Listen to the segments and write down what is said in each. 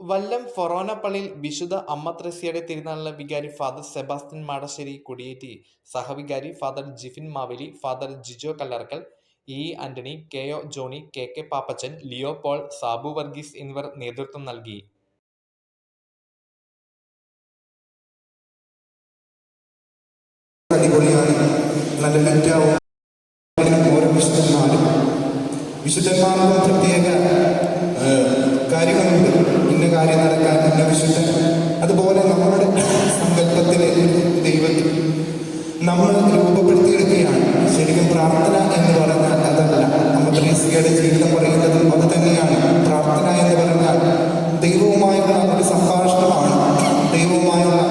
വല്ലം ഫൊറോന പള്ളിയിൽ വിശുദ്ധ അമ്മത്രസ്യയുടെ തിരുനാളിന് വികാരി ഫാദർ സെബാസ്റ്റ്യൻ മാടശ്ശേരി കൊടിയേറ്റി. സഹവികാരി father Jifin Maveli father Jijo Kallarackal E. Antony K. O. Johny K. K. Pappachan Leo Paul Sabu Varghese എന്നിവർ നേതൃത്വം നൽകി. പ്രത്യേക കാര്യം നടക്കാൻ എന്ന വിശുദ്ധൻ അതുപോലെ നമ്മളുടെ സങ്കല്പത്തിലെ ദൈവത്തിൽ നമ്മൾ രൂപപ്പെടുത്തിയെടുക്കുകയാണ്. ശരിക്കും പ്രാർത്ഥന എന്ന് പറഞ്ഞാൽ അതല്ല. നമ്മൾ ജീവിതം പറയുന്നതും അത് തന്നെയാണ്. പ്രാർത്ഥന എന്ന് പറഞ്ഞാൽ ദൈവവുമായുള്ള ഒരു സംഭാഷണമാണ്. ദൈവവുമായുള്ള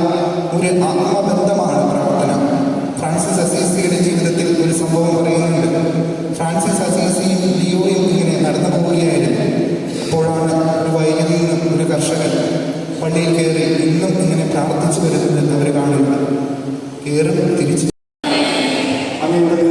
ഒരു ആത്മബന്ധമാണ് പ്രാർത്ഥന. ഫ്രാൻസിസ് അസീസിയുടെ ജീവിതത്തിൽ ഒരു സംഭവം പറയുന്നുണ്ട്. ഫ്രാൻസിസ് പള്ളിയിൽ കയറി ഇന്നും ഇങ്ങനെ പ്രാർത്ഥിച്ചു വരുന്നത് അവർ കാണുക കയറും തിരിച്ചു അവരുടെ